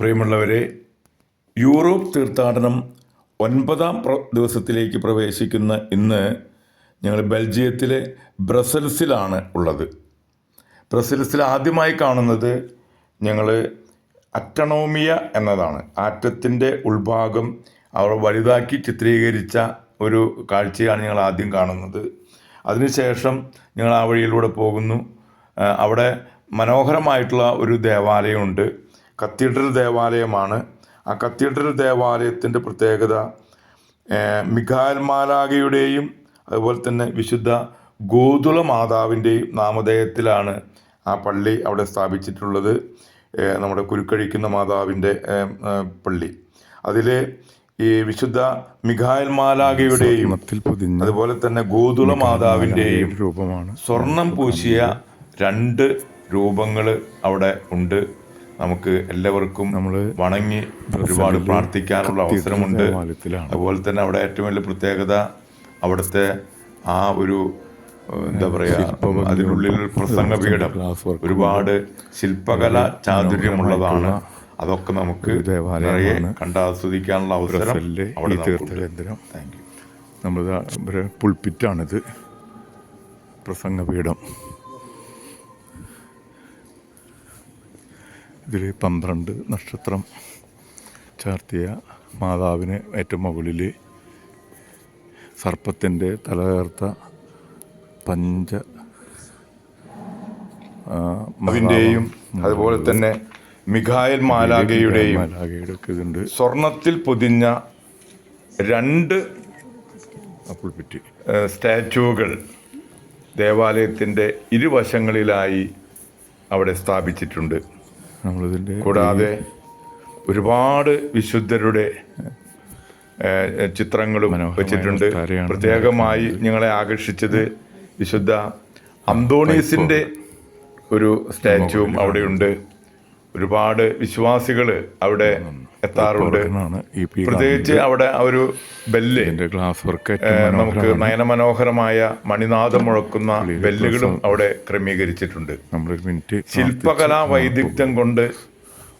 പ്രിയമുള്ളവരെ യൂറോപ്പ് തീർത്ഥാടനം ഒൻപതാം ദിവസത്തിലേക്ക് പ്രവേശിക്കുന്ന ഇന്ന് ഞങ്ങൾ ബെൽജിയത്തിലെ ബ്രസൽസിലാണ് ഉള്ളത്. ബ്രസൽസിൽ ആദ്യമായി കാണുന്നത് ഞങ്ങൾ അറ്റണോമിയ എന്നതാണ്. ആറ്റത്തിന്റെ ഉൾഭാഗം അവർ വലുതാക്കി ചിത്രീകരിച്ച ഒരു കാഴ്ചയാണ് ഞങ്ങൾ ആദ്യം കാണുന്നത്. അതിനുശേഷം ഞങ്ങൾ ആ വഴിയിലൂടെ പോകുന്നു. അവിടെ മനോഹരമായിട്ടുള്ള ഒരു ദേവാലയമുണ്ട്. കത്തീഡ്രൽ ദേവാലയമാണ്. ആ കത്തീഡ്രൽ ദേവാലയത്തിന്റെ പ്രത്യേകത മിഖാൽ മാലാഖയുടെയും അതുപോലെ തന്നെ വിശുദ്ധ ഗോതുള മാതാവിന്റെയും നാമധേയത്തിലാണ് ആ പള്ളി അവിടെ സ്ഥാപിച്ചിട്ടുള്ളത്. നമ്മുടെ കുരുക്കഴിക്കുന്ന മാതാവിന്റെ പള്ളി. അതിൽ ഈ വിശുദ്ധ മിഖായൽ മാലാഖയുടെയും അതുപോലെ തന്നെ ഗോതുള മാതാവിന്റെയും രൂപമാണ് സ്വർണം പൂശിയ രണ്ട് രൂപങ്ങൾ അവിടെ ഉണ്ട്. നമുക്ക് എല്ലാവർക്കും നമ്മൾ വണങ്ങി ഒരുപാട് പ്രാർത്ഥിക്കാനുള്ള അവസരമുണ്ട്. അതുപോലെ തന്നെ അവിടെ ഏറ്റവും വലിയ പ്രത്യേകത അവിടുത്തെ ആ ഒരു എന്താ പറയാ അതിനുള്ളിൽ പ്രസംഗ പ്രസംഗപീഠം ഒരുപാട് ശില്പകല ചാതുര്യമുള്ളതാണ്. അതൊക്കെ നമുക്ക്. നിറയെ കണ്ടാസ്വദിക്കാനുള്ള അവസരം അവിടെ. തീർത്ഥകേന്ദ്രം താങ്ക് യു. പ്രസംഗ ഇവിടെ പുൾപ്പിറ്റാണിത് പ്രസംഗപീഠം. ഇതിൽ പന്ത്രണ്ട് നക്ഷത്രം ചാർത്തിയ മാതാവിന് ഏറ്റവും മുകളിൽ സർപ്പത്തിന്റെ തലകേർത്ത പഞ്ച അതിന്റെയും അതുപോലെ തന്നെ മിഖായൽ മാലാഗയുടെയും ഇതുണ്ട്. സ്വർണത്തിൽ പൊതിഞ്ഞ രണ്ട് ആ പുൾപ്പിറ്റ് ഏഹ്, സ്റ്റാച്യൂകൾ ദേവാലയത്തിന്റെ ഇരുവശങ്ങളിലായി അവിടെ സ്ഥാപിച്ചിട്ടുണ്ട്. നമ്മളിതിന്റെ കൂടാതെ ഒരുപാട് വിശുദ്ധരുടെ ചിത്രങ്ങളും വെച്ചിട്ടുണ്ട്. പ്രത്യേകമായി ഞങ്ങളെ ആകർഷിച്ചത് വിശുദ്ധ അന്തോണീസിന്റെ ഒരു സ്റ്റാച്ചുവും അവിടെയുണ്ട്. ഒരുപാട് വിശ്വാസികൾ അവിടെ എത്താറുണ്ട്. പ്രത്യേകിച്ച് അവിടെ ആ ഒരു ബെല്ല് ഗ്ലാസ് വർക്ക് നമുക്ക് നയനമനോഹരമായ മണിനാഥം മുഴക്കുന്ന ബെല്ലുകളും അവിടെ ക്രമീകരിച്ചിട്ടുണ്ട്. ശില്പകലാ വൈദഗ്ധ്യം കൊണ്ട്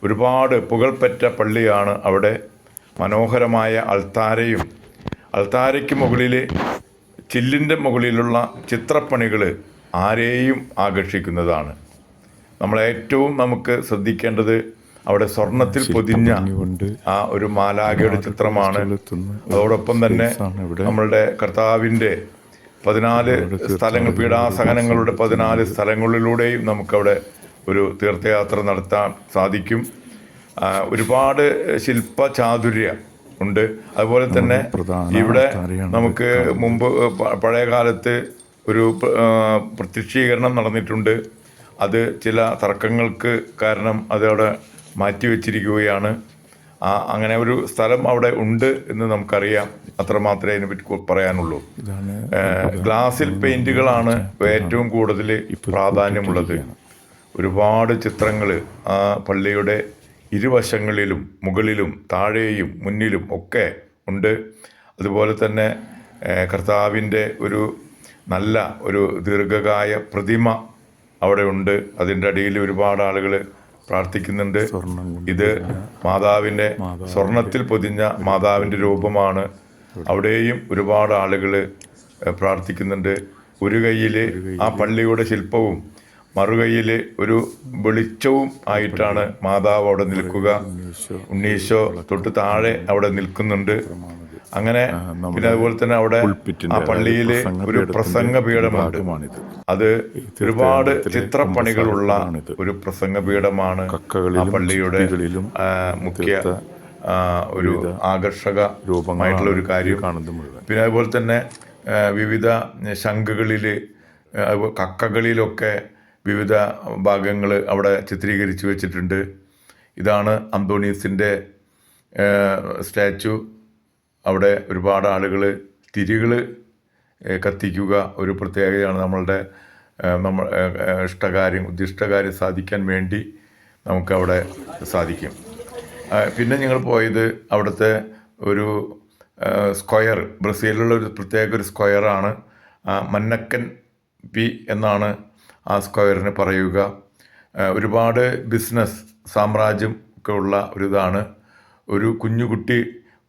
ഒരുപാട് പുകൾപ്പറ്റ പള്ളിയാണ് അവിടെ മനോഹരമായ അൾത്താരയും അൾത്താരയ്ക്ക് മുകളിൽ ചില്ലിന്റെ മുകളിലുള്ള ചിത്രപ്പണികൾ ആരെയും ആകർഷിക്കുന്നതാണ്. നമ്മൾ ഏറ്റവും നമുക്ക് ശ്രദ്ധിക്കേണ്ടത് അവിടെ സ്വർണത്തിൽ പൊതിഞ്ഞ ആ ഒരു മാലാഖയുടെ ചിത്രമാണ്. അതോടൊപ്പം തന്നെ നമ്മളുടെ കർത്താവിന്റെ പതിനാല് സ്ഥലങ്ങൾ പീഡാസഹനങ്ങളുടെ പതിനാല് സ്ഥലങ്ങളിലൂടെയും നമുക്കവിടെ ഒരു തീർത്ഥയാത്ര നടത്താൻ സാധിക്കും. ഒരുപാട് ശില്പ ചാതുര്യം ഉണ്ട്. അതുപോലെ തന്നെ ഇവിടെ നമുക്ക് മുമ്പ് പഴയകാലത്ത് പഴയ കാലത്ത് ഒരു പ്രത്യക്ഷീകരണം നടന്നിട്ടുണ്ട്. അത് ചില തർക്കങ്ങൾക്ക് കാരണം അതവിടെ മാറ്റിവെച്ചിരിക്കുകയാണ് ആ അങ്ങനെ ഒരു സ്ഥലം അവിടെ ഉണ്ട് എന്ന് നമുക്കറിയാം. അത്ര മാത്രമേ അതിനെപ്പറ്റി പറയാനുള്ളൂ. ഗ്ലാസിൽ പെയിന്റുകളാണ് ഏറ്റവും കൂടുതൽ പ്രാധാന്യമുള്ളത്. ഒരുപാട് ചിത്രങ്ങൾ ആ പള്ളിയുടെ ഇരുവശങ്ങളിലും മുകളിലും താഴെയും മുന്നിലും ഒക്കെ ഉണ്ട്. അതുപോലെ തന്നെ കർത്താവിന്റെ ഒരു നല്ല ഒരു ദീർഘകായ പ്രതിമ അവിടെ ഉണ്ട്. അതിന്റെ അടിയിൽ ഒരുപാട് ആളുകൾ പ്രാർത്ഥിക്കുന്നുണ്ട്. ഇത് മാതാവിന്റെ സ്വർണത്തിൽ പൊതിഞ്ഞ മാതാവിന്റെ രൂപമാണ്. അവിടെയും ഒരുപാട് ആളുകൾ പ്രാർത്ഥിക്കുന്നുണ്ട്. ഒരു കയ്യിൽ ആ പള്ളിയുടെ ശില്പവും മറുകൈയിൽ ഒരു വെളിച്ചവും ആയിട്ടാണ് മാതാവ് അവിടെ നിൽക്കുക. ഉണ്ണീശോ തൊട്ട് താഴെ അവിടെ നിൽക്കുന്നുണ്ട്. അങ്ങനെ പിന്നെ അതുപോലെ തന്നെ അവിടെ ആ പള്ളിയിൽ ഒരു പ്രസംഗ പീഠമുണ്ട് അത് ഒരുപാട് ചിത്രപ്പണികളുള്ള ഒരു പ്രസംഗപീഠമാണ് ആ കക്കകളിലും പള്ളിയുടെ മുഖ്യ ഒരു ആകർഷക രൂപമായിട്ടുള്ള ഒരു കാര്യം. പിന്നെ അതുപോലെ തന്നെ വിവിധ ശംഖുകളിൽ കക്കകളിലൊക്കെ വിവിധ ഭാഗങ്ങൾ അവിടെ ചിത്രീകരിച്ചു വെച്ചിട്ടുണ്ട്. ഇതാണ് അന്തോണീസിന്റെ സ്റ്റാച്ചു. അവിടെ ഒരുപാട് ആളുകൾ തിരികൾ കത്തിക്കുക ഒരു പ്രത്യേകതയാണ് നമ്മളുടെ നമ്മൾ ഇഷ്ടകാര്യം ഉദ്ദിഷ്ടകാര്യം സാധിക്കാൻ വേണ്ടി നമുക്കവിടെ സാധിക്കും. പിന്നെ ഞങ്ങൾ പോയത് അവിടുത്തെ ഒരു സ്ക്വയർ ബ്രസീലിലുള്ള ഒരു പ്രത്യേക ഒരു സ്ക്വയറാണ് മന്നക്കൻ പി എന്നാണ് ആ സ്ക്വയറിന് പറയുക. ഒരുപാട് ബിസിനസ് സാമ്രാജ്യം ഒക്കെ ഉള്ള ഒരു ഇതാണ് ഒരു കുഞ്ഞുകുട്ടി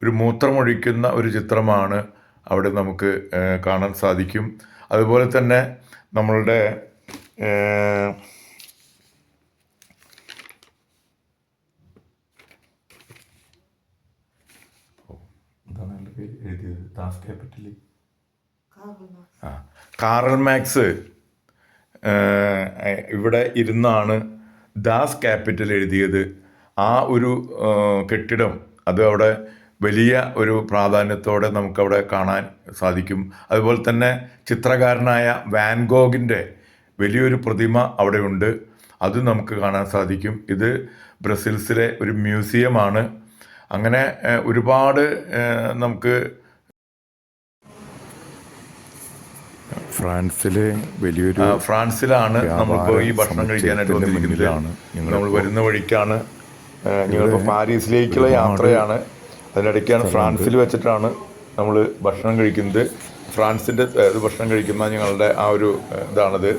ഒരു മൂത്രമൊഴിക്കുന്ന ഒരു ചിത്രമാണ് അവിടെ നമുക്ക് കാണാൻ സാധിക്കും. അതുപോലെ തന്നെ നമ്മളുടെ ഏഹ്, എന്താണ് അതിന്റെ പേര്? എഴുതിയത് ദാസ് ക്യാപിറ്റലിൽ ആ കാറൽ മാക്സ് ഇവിടെ ഇരുന്നാണ് ദാസ് ക്യാപിറ്റൽ എഴുതിയത്. ആ ഒരു കെട്ടിടം അത് അവിടെ വലിയ ഒരു പ്രാധാന്യത്തോടെ നമുക്കവിടെ കാണാൻ സാധിക്കും. അതുപോലെ തന്നെ ചിത്രകാരനായ വാൻഗോഗിന്റെ വലിയൊരു പ്രതിമ അവിടെയുണ്ട്. അത് നമുക്ക് കാണാൻ സാധിക്കും. ഇത് ബ്രസീൽസിലെ ഒരു മ്യൂസിയമാണ്. അങ്ങനെ ഒരുപാട് നമുക്ക് ഫ്രാൻസിലെ വലിയൊരു ഫ്രാൻസിലാണ് നമ്മളിപ്പോൾ ഈ ഭക്ഷണം കഴിക്കാനായിട്ട് വന്നിരിക്കുന്നത്. നമ്മൾ വരുന്ന വഴിക്കാണ് ഞങ്ങളിപ്പോൾ പാരീസിലേക്കുള്ള യാത്രയാണ്. അതിനിടയ്ക്കാണ് ഫ്രാൻസിൽ വെച്ചിട്ടാണ് നമ്മൾ ഭക്ഷണം കഴിക്കുന്നത്. ഫ്രാൻസിന്റെ ഭക്ഷണം കഴിക്കുന്ന ഞങ്ങളുടെ ആ ഒരു ഇതാണത്.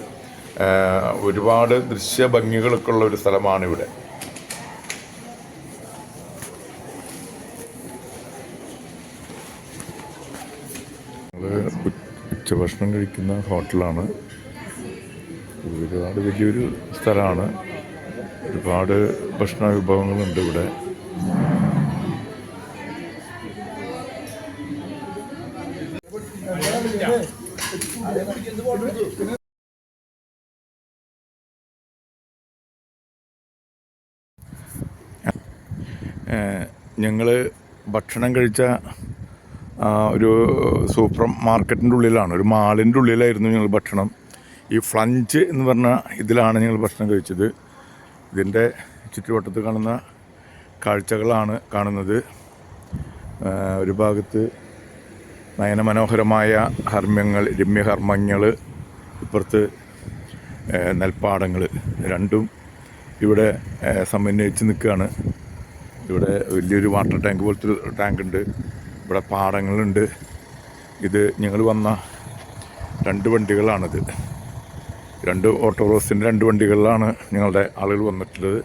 ഒരുപാട് ദൃശ്യ ഭംഗികളൊക്കെ ഉള്ള ഒരു സ്ഥലമാണ് ഇവിടെ ഉച്ചഭക്ഷണം കഴിക്കുന്ന ഹോട്ടലാണ്. ഒരുപാട് വലിയൊരു സ്ഥലമാണ്. ഒരുപാട് ഭക്ഷണ വിഭവങ്ങളുണ്ട് ഇവിടെ. ഞങ്ങൾ ഭക്ഷണം കഴിച്ച ഒരു സൂപ്പർ മാർക്കറ്റിന്റെ ഉള്ളിലാണ് ഒരു മാളിന്റെ ഉള്ളിലായിരുന്നു ഞങ്ങൾ ഭക്ഷണം. ഈ ഫ്ലഞ്ച് എന്ന് പറഞ്ഞ ഇതിലാണ് ഞങ്ങൾ ഭക്ഷണം കഴിച്ചത്. ഇതിന്റെ ചുറ്റുവട്ടത്ത് കാണുന്ന കാഴ്ചകളാണ് കാണുന്നത്. ഒരു ഭാഗത്ത് നയനമനോഹരമായ ഹർമ്മ്യങ്ങൾ രമ്യഹർമ്മങ്ങൾ ഇപ്പുറത്ത് നെൽപ്പാടങ്ങൾ രണ്ടും ഇവിടെ സമന്വയിച്ച് നിൽക്കുകയാണ്. ഇവിടെ വലിയൊരു വാട്ടർ ടാങ്ക് പോലത്തെ ടാങ്ക് ഉണ്ട്. ഇവിടെ പാടങ്ങളുണ്ട്. ഇത് ഞങ്ങൾ വന്ന രണ്ട് വണ്ടികളാണിത്. രണ്ട് ഓട്ടോ ഓട്ടോറോസിന്റെ രണ്ട് വണ്ടികളിലാണ് ഞങ്ങളുടെ ആളുകൾ വന്നിട്ടുള്ളത്.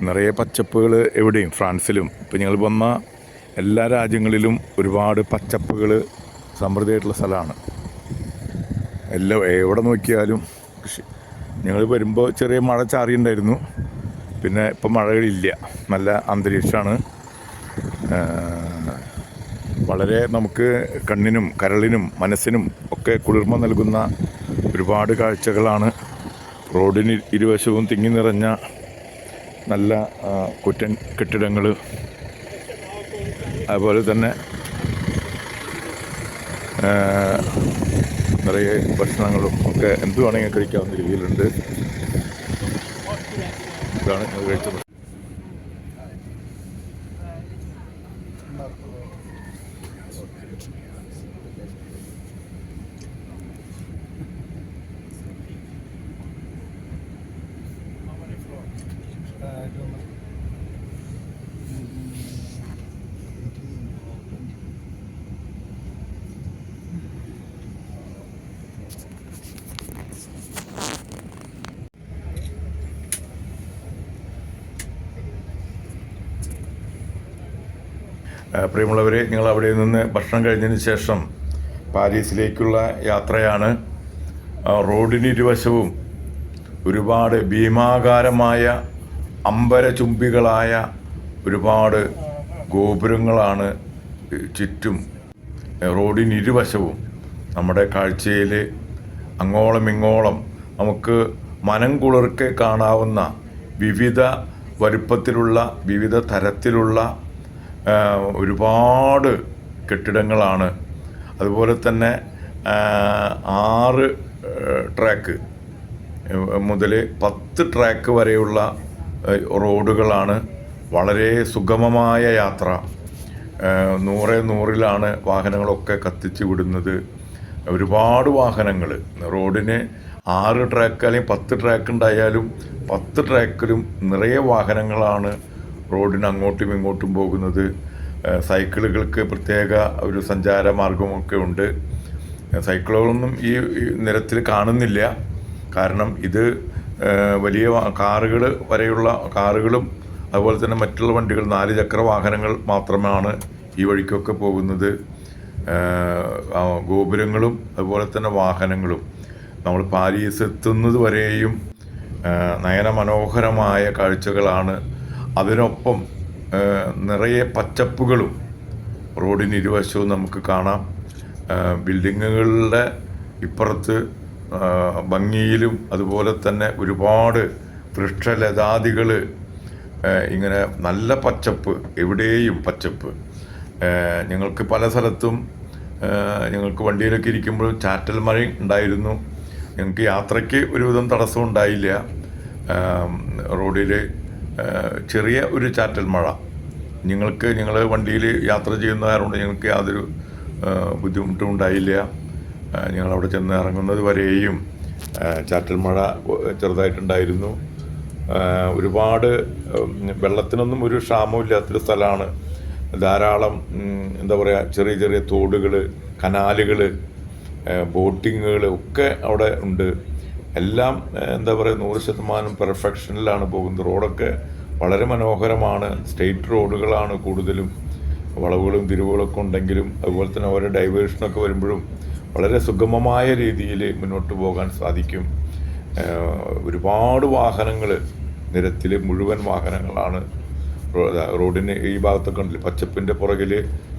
നിറയെ പച്ചപ്പുകൾ എവിടെയും ഫ്രാൻസിലും. ഇപ്പം ഞങ്ങൾ വന്ന എല്ലാ രാജ്യങ്ങളിലും ഒരുപാട് പച്ചപ്പുകൾ സമൃദ്ധിയായിട്ടുള്ള സ്ഥലമാണ്. എല്ലാം എവിടെ നോക്കിയാലും കൃഷി. ഞങ്ങൾ വരുമ്പോൾ ചെറിയ മഴ ചാറിയുണ്ടായിരുന്നു പിന്നെ ഇപ്പം മഴകളില്ല. നല്ല അന്തരീക്ഷമാണ്. വളരെ നമുക്ക് കണ്ണിനും കരളിനും മനസ്സിനും ഒക്കെ കുളിർമ നൽകുന്ന ഒരുപാട് കാഴ്ചകളാണ്. റോഡിന് ഇരുവശവും തിങ്ങി നിറഞ്ഞ നല്ല കുറ്റൻ കെട്ടിടങ്ങൾ അതുപോലെ തന്നെ നിറയെ ഭക്ഷണങ്ങളും ഒക്കെ എന്ത് കഴിക്കാവുന്ന രീതിയിലുണ്ട്. ഇതാണ് ഞങ്ങൾ കഴിച്ച ഭക്ഷണം. ആ, പ്രിയമുള്ളവരെ നിങ്ങൾ അവിടെ നിന്ന് ഭക്ഷണം കഴിഞ്ഞതിന് ശേഷം പാരീസിലേക്കുള്ള യാത്രയാണ്. റോഡിന് ഇരുവശവും ഒരുപാട് ഭീമാകാരമായ അമ്പരചുംബികളായ ഒരുപാട് ഗോപുരങ്ങളാണ് ചുറ്റും റോഡിന് ഇരുവശവും. നമ്മുടെ കാഴ്ചയിൽ അങ്ങോളം ഇങ്ങോളം നമുക്ക് മനം കുളിർക്കെ കാണാവുന്ന വിവിധ വലുപ്പത്തിലുള്ള വിവിധ തരത്തിലുള്ള ഒരുപാട് കെട്ടിടങ്ങളാണ്. അതുപോലെ തന്നെ ആറ് ട്രാക്ക് മുതൽ പത്ത് ട്രാക്ക് വരെയുള്ള റോഡുകളാണ്. വളരെ സുഗമമായ യാത്ര. നൂറെ നൂറിലാണ് വാഹനങ്ങളൊക്കെ കത്തിച്ച് വിടുന്നത്. ഒരുപാട് വാഹനങ്ങൾ റോഡിന് ആറ് ട്രാക്ക് അല്ലെങ്കിൽ പത്ത് ട്രാക്ക് ഉണ്ടായാലും പത്ത് ട്രാക്കിലും നിറയെ വാഹനങ്ങളാണ് റോഡിന് അങ്ങോട്ടും ഇങ്ങോട്ടും പോകുന്നത് സൈക്കിളുകൾക്ക് പ്രത്യേക ഒരു സഞ്ചാര മാർഗമൊക്കെ ഉണ്ട്. സൈക്കിളുകളൊന്നും ഈ നിരത്തിൽ കാണുന്നില്ല. കാരണം ഇത് വലിയ കാറുകൾ വരെയുള്ള കാറുകളും അതുപോലെ തന്നെ മറ്റുള്ള വണ്ടികൾ നാല് ചക്ര വാഹനങ്ങൾ മാത്രമാണ് ഈ വഴിക്കൊക്കെ പോകുന്നത്. ഗോപുരങ്ങളും അതുപോലെ തന്നെ വാഹനങ്ങളും. നമ്മൾ പാരീസ് എത്തുന്നത് വരെയും നയന നയനമനോഹരമായ കാഴ്ചകളാണ് അതിനൊപ്പം നിറയെ പച്ചപ്പുകളും റോഡിന് ഇരുവശവും നമുക്ക് കാണാം. ബിൽഡിങ്ങുകളുടെ ഇപ്പുറത്ത് ഭംഗിയിലും അതുപോലെ തന്നെ ഒരുപാട് വൃക്ഷലതാദികൾ ഇങ്ങനെ നല്ല പച്ചപ്പ് എവിടെയും പച്ചപ്പ്. ഞങ്ങൾക്ക് പല സ്ഥലത്തും ഞങ്ങൾക്ക് വണ്ടിയിലൊക്കെ ഇരിക്കുമ്പോൾ ചാറ്റൽ മഴ ഉണ്ടായിരുന്നു. ഞങ്ങൾക്ക് യാത്രയ്ക്ക് ഒരുവിധം തടസ്സം ഉണ്ടായില്ല. റോഡിൽ ചെറിയ ഒരു ചാറ്റൽ മഴ. നിങ്ങൾക്ക് നിങ്ങൾ വണ്ടിയിൽ യാത്ര ചെയ്യുന്നതായതുകൊണ്ട് ഞങ്ങൾക്ക് യാതൊരു ബുദ്ധിമുട്ടും ഉണ്ടായില്ല ഞങ്ങളവിടെ ചെന്ന് ഇറങ്ങുന്നത് വരെയും ചാറ്റൽ മഴ ചെറുതായിട്ടുണ്ടായിരുന്നു. ഒരുപാട് വെള്ളത്തിനൊന്നും ഒരു ക്ഷാമമില്ലാത്തൊരു സ്ഥലമാണ്. ധാരാളം എന്താ പറയുക ചെറിയ ചെറിയ തോടുകൾ കനാലുകൾ ബോട്ടിങ്ങുകൾ ഒക്കെ അവിടെ ഉണ്ട്. എല്ലാം എന്താ പറയുക നൂറ് ശതമാനം പെർഫെക്ഷനിലാണ് പോകുന്നത്. റോഡൊക്കെ വളരെ മനോഹരമാണ്. സ്റ്റേറ്റ് റോഡുകളാണ് കൂടുതലും. വളവുകളും തിരിവുകളൊക്കെ ഉണ്ടെങ്കിലും അതുപോലെ തന്നെ ഓരോ ഡൈവേഷനൊക്കെ വരുമ്പോഴും വളരെ സുഗമമായ രീതിയിൽ മുന്നോട്ട് പോകാൻ സാധിക്കും. ഒരുപാട് വാഹനങ്ങൾ നിരത്തിൽ മുഴുവൻ വാഹനങ്ങളാണ് റോഡിന് ഈ ഭാഗത്തൊക്കെ ഉണ്ടല്ലോ. പച്ചപ്പിന്റെ പുറകിൽ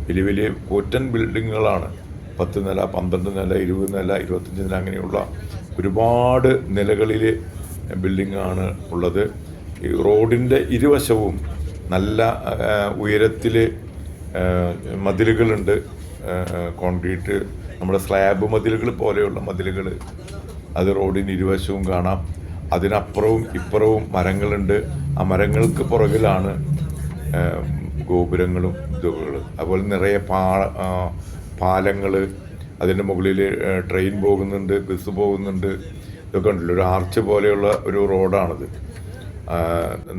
വലിയ വലിയ കൂറ്റൻ ബിൽഡിങ്ങുകളാണ്. പത്ത് നില പന്ത്രണ്ട് നില ഇരുപത് നില ഇരുപത്തഞ്ച് നില അങ്ങനെയുള്ള ഒരുപാട് നിലകളിൽ ബിൽഡിങ്ങാണ് ഉള്ളത്. ഈ റോഡിന്റെ ഇരുവശവും നല്ല ഉയരത്തിൽ മതിലുകളുണ്ട്. കോൺക്രീറ്റ് നമ്മുടെ സ്ലാബ് മതിലുകൾ പോലെയുള്ള മതിലുകൾ അത് റോഡിന് ഇരുവശവും കാണാം. അതിനപ്പുറവും ഇപ്പുറവും മരങ്ങളുണ്ട്. ആ മരങ്ങൾക്ക് പുറകിലാണ് ഗോപുരങ്ങളും ഇതുകൾ. അതുപോലെ നിറയെ പാ പാലങ്ങൾ അതിന്റെ മുകളിൽ ട്രെയിൻ പോകുന്നുണ്ട് ബസ് പോകുന്നുണ്ട്. ഇതൊക്കെ ഉണ്ടല്ലോ ഒരു ആർച്ച് പോലെയുള്ള ഒരു റോഡാണിത്.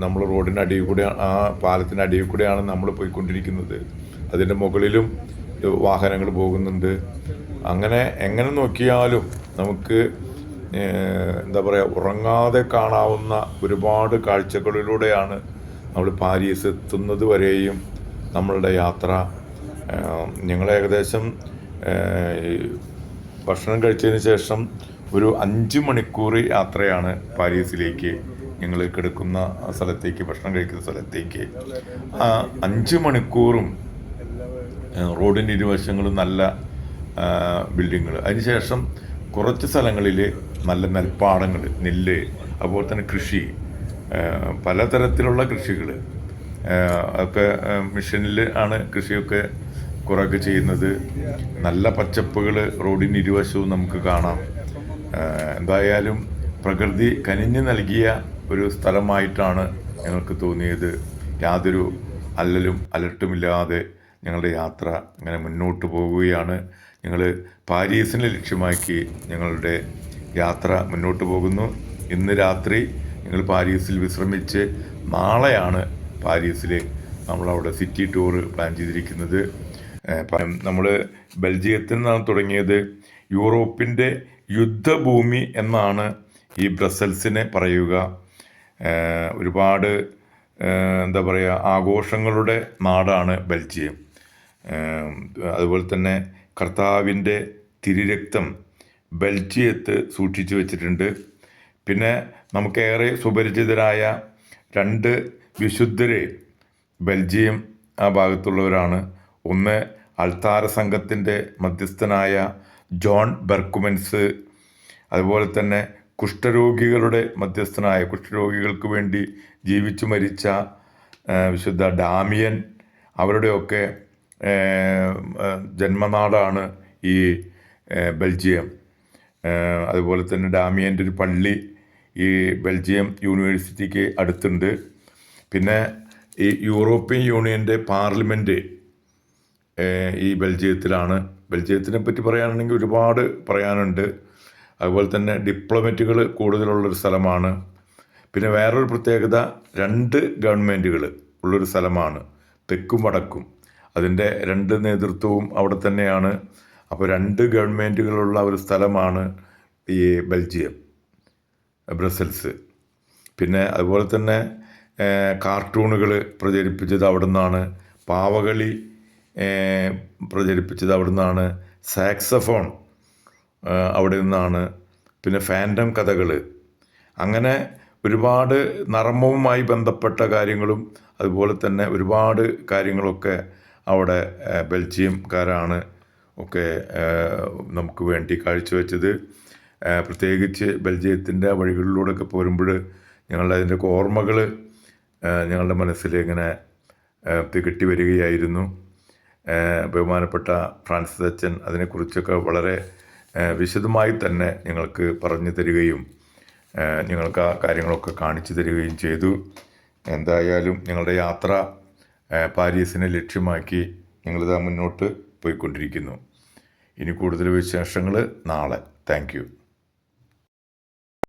നമ്മൾ റോഡിന്റെ അടിയിൽ കൂടെ ആ പാലത്തിന്റെ അടിയിൽ കൂടെയാണ് നമ്മൾ പോയിക്കൊണ്ടിരിക്കുന്നത്. അതിന്റെ മുകളിലും വാഹനങ്ങൾ പോകുന്നുണ്ട്. അങ്ങനെ എങ്ങനെ നോക്കിയാലും നമുക്ക് എന്താ പറയുക ഉറങ്ങാതെ കാണാവുന്ന ഒരുപാട് കാഴ്ചകളിലൂടെയാണ് നമ്മൾ പാരീസ് എത്തുന്നത് വരെയും നമ്മളുടെ യാത്ര. ഞങ്ങൾ ഏകദേശം ഭക്ഷണം കഴിച്ചതിന് ശേഷം ഒരു അഞ്ച് മണിക്കൂർ യാത്രയാണ് പാരീസിലേക്ക് ഞങ്ങൾ കിടക്കുന്ന സ്ഥലത്തേക്ക് ഭക്ഷണം കഴിക്കുന്ന സ്ഥലത്തേക്ക്. ആ അഞ്ച് മണിക്കൂറും റോഡിന്റെ ഇരുവശങ്ങളും നല്ല ബിൽഡിങ്ങുകൾ. അതിനുശേഷം കുറച്ച് സ്ഥലങ്ങളിൽ നല്ല നെൽപ്പാടങ്ങൾ നെല്ല് അതുപോലെ തന്നെ കൃഷി പലതരത്തിലുള്ള കൃഷികൾ. ഒക്കെ മിഷനിൽ ആണ് കൃഷിയൊക്കെ കുറേയൊക്കെ ചെയ്യുന്നത്. നല്ല പച്ചപ്പുകൾ റോഡിന് ഇരുവശവും നമുക്ക് കാണാം. എന്തായാലും പ്രകൃതി കനിഞ്ഞു നൽകിയ ഒരു സ്ഥലമായിട്ടാണ് ഞങ്ങൾക്ക് തോന്നിയത്. യാതൊരു അല്ലലും അലട്ടുമില്ലാതെ ഞങ്ങളുടെ യാത്ര ഇങ്ങനെ മുന്നോട്ട് പോവുകയാണ് ഞങ്ങൾ പാരീസിനെ ലക്ഷ്യമാക്കി ഞങ്ങളുടെ യാത്ര മുന്നോട്ട് പോകുന്നു. ഇന്ന് രാത്രി ഞങ്ങൾ പാരീസിൽ വിശ്രമിച്ച് നാളെയാണ് പാരീസിലെ നമ്മളവിടെ സിറ്റി ടൂർ പ്ലാൻ ചെയ്തിരിക്കുന്നത്. നമ്മൾ ബെൽജിയത്തിൽ നിന്നാണ് തുടങ്ങിയത്. യൂറോപ്പിന്റെ യുദ്ധഭൂമി എന്നാണ് ഈ ബ്രസൽസിനെ പറയുക. ഒരുപാട് എന്താ പറയുക ആഘോഷങ്ങളുടെ നാടാണ് ബെൽജിയം. അതുപോലെ തന്നെ കർത്താവിന്റെ തിരുരക്തം ബെൽജിയത്ത് സൂക്ഷിച്ചു വച്ചിട്ടുണ്ട്. പിന്നെ നമുക്കേറെ സുപരിചിതരായ രണ്ട് വിശുദ്ധരെ ബെൽജിയം ആ ഭാഗത്തുള്ളവരാണ്. ഒന്ന് അൾത്താര സംഘത്തിന്റെ മധ്യസ്ഥനായ ജോൺ ബെർക്കുമെൻസ് അതുപോലെ തന്നെ കുഷ്ഠരോഗികളുടെ മധ്യസ്ഥനായ കുഷ്ഠരോഗികൾക്ക് വേണ്ടി ജീവിച്ചു മരിച്ച വിശുദ്ധ ഡാമിയൻ അവരുടെയൊക്കെ ജന്മനാടാണ് ഈ ബെൽജിയം. അതുപോലെ തന്നെ ഡാമിയന്റെ ഒരു പള്ളി ഈ ബെൽജിയം യൂണിവേഴ്സിറ്റിക്ക് അടുത്തുണ്ട്. പിന്നെ ഈ യൂറോപ്യൻ യൂണിയന്റെ പാർലമെന്റ് ഈ ബെൽജിയത്തിലാണ്. ബെൽജിയത്തിനെ പറ്റി പറയാനാണെങ്കിൽ ഒരുപാട് പറയാനുണ്ട്. അതുപോലെ തന്നെ ഡിപ്ലോമറ്റുകൾ കൂടുതലുള്ളൊരു സ്ഥലമാണ്. പിന്നെ വേറൊരു പ്രത്യേകത രണ്ട് ഗവൺമെന്റുകൾ ഉള്ളൊരു സ്ഥലമാണ്. തെക്കും വടക്കും. അതിന്റെ രണ്ട് നേതൃത്വവും അവിടെ തന്നെയാണ്. അപ്പോൾ രണ്ട് ഗവൺമെന്റുകളുള്ള ഒരു സ്ഥലമാണ് ഈ ബെൽജിയം ബ്രസൽസ്. പിന്നെ അതുപോലെ തന്നെ കാർട്ടൂണുകൾ പ്രചരിപ്പിച്ചത് അവിടെ നിന്നാണ് പാവകളി പ്രചരിപ്പിച്ചത് അവിടെ നിന്നാണ് സാക്സഫോൺ അവിടെ നിന്നാണ്. പിന്നെ ഫാന്റം കഥകൾ അങ്ങനെ ഒരുപാട് നർമ്മവുമായി ബന്ധപ്പെട്ട കാര്യങ്ങളും അതുപോലെ തന്നെ ഒരുപാട് കാര്യങ്ങളൊക്കെ അവിടെ ബെൽജിയംകാരാണ് ഒക്കെ നമുക്ക് വേണ്ടി കാഴ്ചവെച്ചത്. പ്രത്യേകിച്ച് ബെൽജിയത്തിന്റെ വഴികളിലൂടെയൊക്കെ പോരുമ്പോൾ ഞങ്ങളുടെ അതിന്റെയൊക്കെ ഓർമ്മകൾ ഞങ്ങളുടെ മനസ്സിൽ ഇങ്ങനെ തികട്ടി വരികയായിരുന്നു. ബഹുമാനപ്പെട്ട ഫ്രാൻസിസ് അച്ഛൻ അതിനെക്കുറിച്ചൊക്കെ വളരെ വിശദമായി തന്നെ ഞങ്ങൾക്ക് പറഞ്ഞു തരികയും ഞങ്ങൾക്ക് ആ കാര്യങ്ങളൊക്കെ കാണിച്ചു തരികയും ചെയ്തു. എന്തായാലും ഞങ്ങളുടെ യാത്ര പാരീസിനെ ലക്ഷ്യമാക്കി ഞങ്ങളിതാ മുന്നോട്ട് പോയിക്കൊണ്ടിരിക്കുന്നു. ഇനി കൂടുതൽ വിശേഷങ്ങൾ നാളെ. താങ്ക്